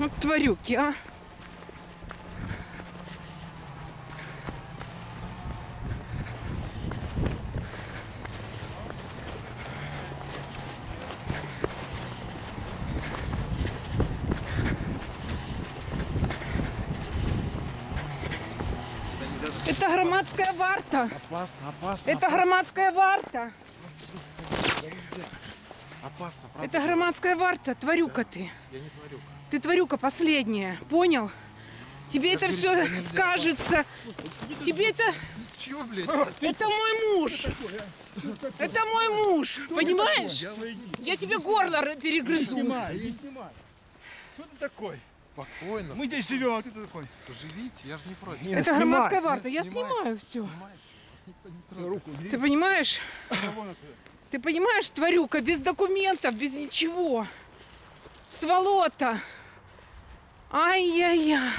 Вот тварюки, а. Это громадская варта. Опасно, опасно. Это громадская варта. Опасно, правда? Это громадская варта. Тварюка ты. Я не творю. Ты тварюка последняя. Понял? Тебе это все скажется. Тебе это... Чё, блядь? Это мой муж. Это мой муж. Понимаешь? Я тебе горло перегрызу. Снимай, не снимай. Кто ты такой? Спокойно, Мы здесь живем, а ты такой? живите, я же не против. Это громадская варта. Я снимаю все. Руку. Ты понимаешь? Ты понимаешь, тварюка, без документов, без ничего. Сволота. Ай-яй-яй.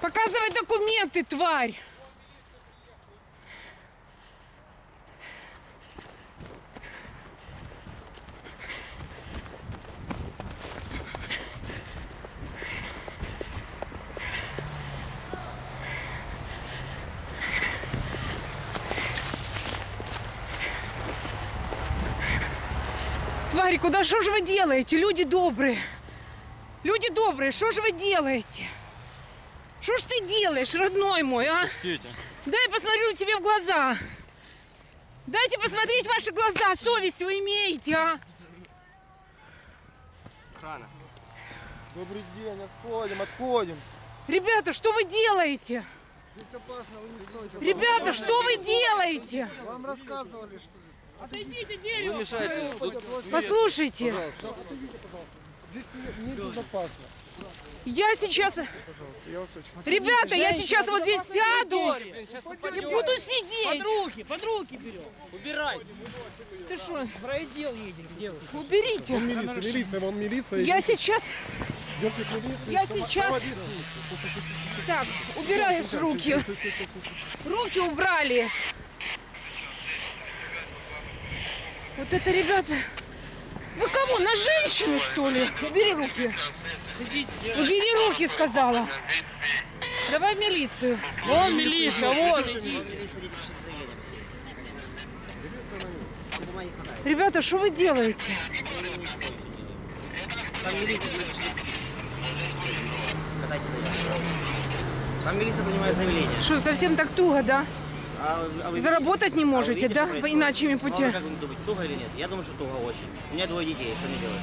Показывай документы, тварь. Твари, куда что же вы делаете? Люди добрые. Люди добрые, что же вы делаете? Что ж ты делаешь, родной мой, а? Дай я посмотрю тебе в глаза. Дайте посмотреть в ваши глаза. Совесть вы имеете, а? Добрый день, отходим, отходим. Ребята, что вы делаете? Здесь опасно, вы не стойте. Ребята, что вы делаете? Вам рассказывали, что Послушайте, здесь не- небезопасно. я сейчас... Я вас очень... Ребята, я сейчас вот здесь сяду и буду сидеть. руки, под руки берем. Убирай. Ты что, В райотдел едем, девушка. уберите. Милиция, милиция, вон милиция. Я сейчас... Я сейчас-. Так, убираешь руки. Руки убрали. Вот это, ребята... Вы кому, на женщину, что ли? Убери руки. Убери руки, сказала. Давай в милицию. Вон милиция, вон. Ребята, что вы делаете? Там милиция. Там милиция принимает заявление. Что, совсем так туго, да? А, а вы Заработать не а вы можете, видите, да? что происходит? иначими Ну, а как вы думаете, туго или нет? Я думаю, что туго очень. У меня двое детей, что мне делать?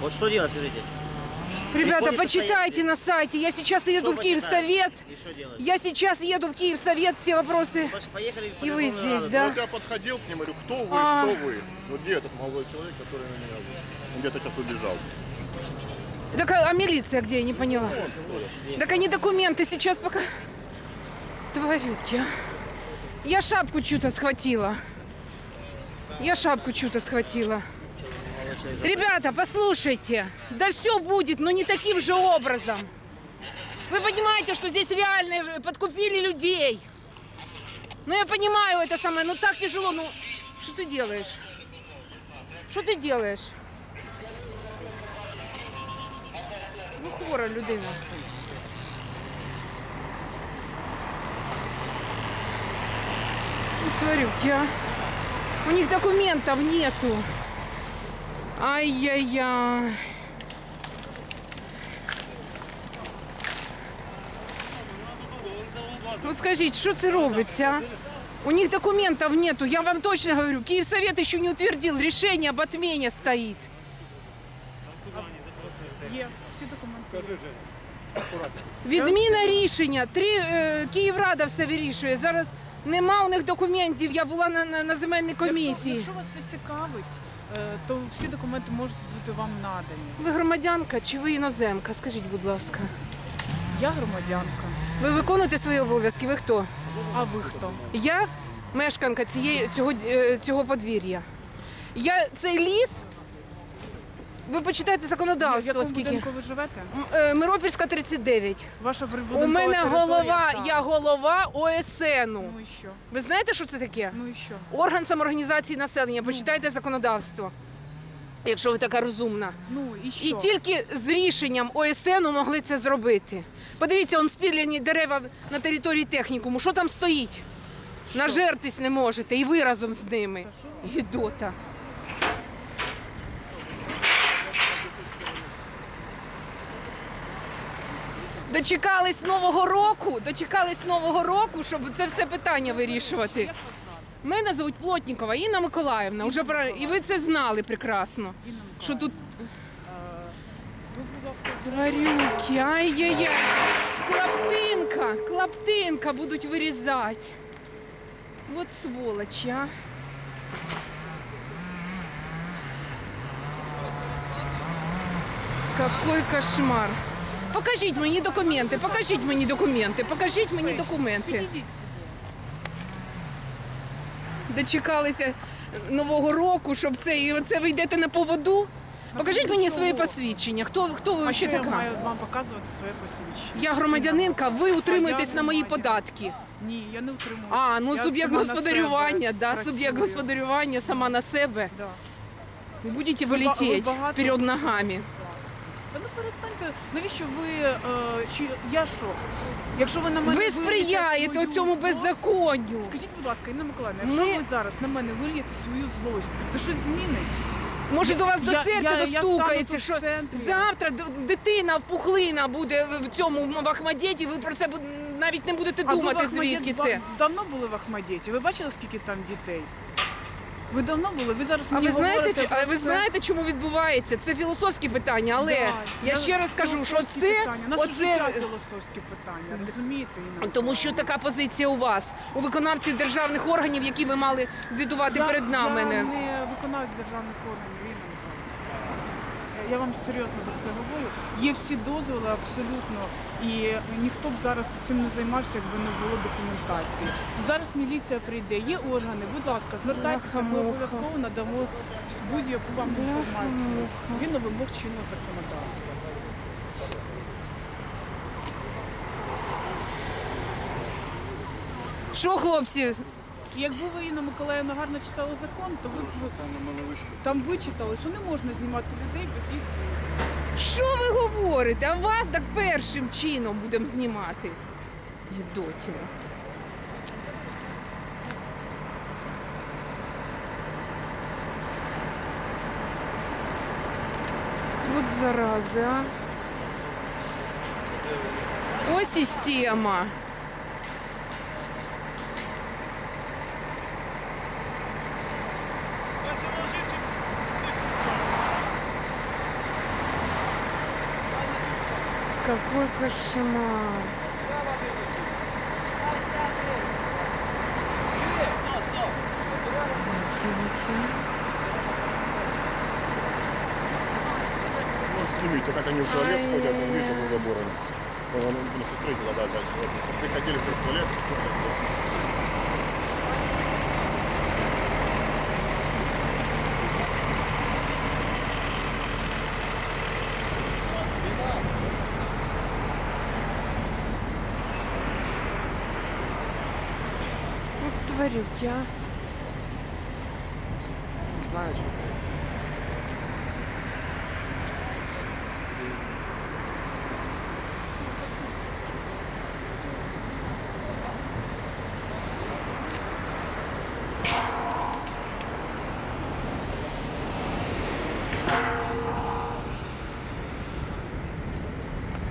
Вот что делать, скажите? Ребята, Приходится почитайте стоять. на сайте. Я сейчас еду Что в Киевсовет. почитать? И что делать? Я сейчас еду в Киевсовет, все вопросы. Поехали по И вы любому здесь, да? Вот я подходил к нему, говорю, кто вы, А. что вы? Ну где этот молодой человек, который на меня... Он где-то сейчас убежал. Так, а а милиция где? Я не поняла. Так они документы сейчас пока... Тварюки. а. Я шапку чью-то схватила. Я шапку чью-то схватила. Ребята, послушайте. Да все будет, но не таким же образом. Вы понимаете, что здесь реально подкупили людей. Ну, я понимаю это самое, но так тяжело. Ну, что ты делаешь? Що ти делаєш? Ну, хвора людина. Тварюки, а. У них документов нету. Ай-яй-яй. От скажіть, що це робиться? а? У них документов нету, я вам точно говорю. Киевсовет еще не утвердил, решение об отмене стоит. Є всі документи. Відміна рішення. Три е, Київрада все вирішує. Зараз нема у них документів. Я була на, на, на земельній комісії. Якщо вас це цікавить, е, то всі документи можуть бути вам надані. Ви громадянка чи ви іноземка? Скажіть, будь ласка. Я громадянка. Ви виконуєте свої обов'язки? Ви хто? А ви хто? Я мешканка цієї, цього, е, цього подвір'я. Я цей ліс Ви почитайте В законодавство, якому скільки. будинку ви живете? Е, Миропільська 39. Ваша У мене територія, голова, так. я голова ОСНу. Ну і що? Ви знаєте, що це таке? Ну і що? Орган самоорганізації населення. Почитайте законодавство. Якщо ви така розумна. Ну і що? І тільки з рішенням ОСНу могли це зробити. Подивіться, он спіляні дерева на території технікуму. Що там стоїть? Нажертись не можете, і ви разом з ними. Гідота. Дочекались нового року, дочекались нового року, щоб це все питання вирішувати. Мене звуть Плотнікова Інна Миколаївна. Уже про і ви це знали прекрасно. Що тут тварюки, ай-яй-яй. Клаптинка, клаптинка будуть вирізати. От сволочі, а. Какой кошмар. Покажіть мені документи, покажіть мені документи, покажіть мені документи. Дочекалися нового року, щоб це і оце ви йдете на поводу. Покажіть мені своє посвідчення. Хто хто ви А що я така? маю вам показувати своє посвідчення? Я громадянинка, ви утримуєтесь на мої податки. Ні, я не утримуюся. А, ну Я суб'єкт сама на господарювання, себе да, працюю. суб'єкт господарювання сама на себе. Да. Будете Ви ба- ви багато- перед ногами. Та ну перестаньте. Навіщо ви е, чи я що? Якщо ви на мене Ви сприяєте свою цьому злость- беззаконню. Скажіть, будь ласка, Інна Миколаївна, якщо Ми- ви зараз на мене вилієте свою злость, це щось змінить? Може до вас до Я- серця я- достукається, стану що в центрі. завтра д- дитина пухлина буде в цьому в Ахмадєті, ви про це навіть не будете А ви в думати, звідки ба- це. давно були в Ахмадєті? Ви бачили, скільки там дітей? Ви давно були? Ви зараз А ви знаєте, говорите чи- про ви це? знаєте, чому відбувається? Це філософські питання, але Да, я ще раз кажу, що філософські це питання. Наше оце філософські питання, розумієте? Інна тому, що така позиція у вас, у виконавців державних органів, які ви мали звітувати Я- перед нами. Я не- виконавець державних органів, Інна. Я вам серйозно про це говорю. Є всі дозволи абсолютно, і ніхто б зараз цим не займався, якби не було документації. Зараз міліція прийде, є органи. Будь ласка, звертайтеся, ми обов'язково надамо будь-яку вам інформацію згідно вимог чинного законодавства. Що, хлопці, І якби ви Інна Миколаївна гарно читали закон, то ви б там вичитали, що не можна знімати людей без їх. що ви говорите? А вас так першим чином будемо знімати. Гідотіна. От зарази, а. Ось система. Какой кошмар. Ну, снимите, как они в туалет ходят, он видите, за забором. Он, ну, смотрите, да, дальше. Вот, Приходили в туалет. Вот тварюки, а. Знаешь,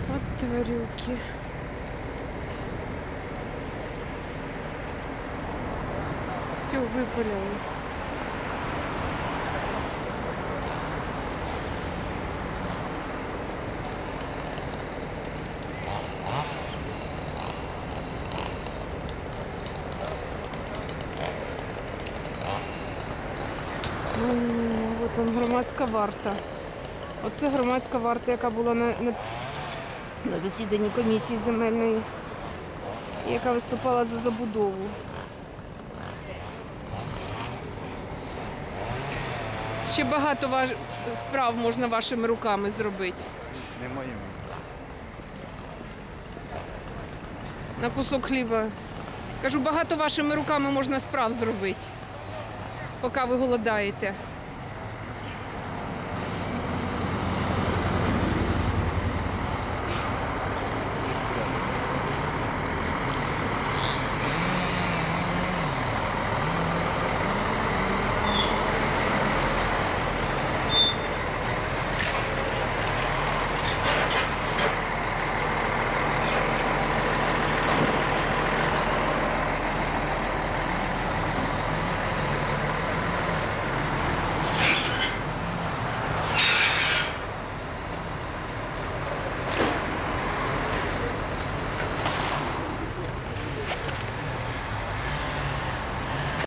Вот тварюки. Все выпалено. М, От он громадська варта. Оце громадська варта, яка була на, на, на засіданні комісії земельної, яка виступала за забудову. Ще багато важ... справ можна вашими руками зробити? Не моїми. На кусок хліба. Кажу, багато вашими руками можна справ зробити, поки ви голодаєте.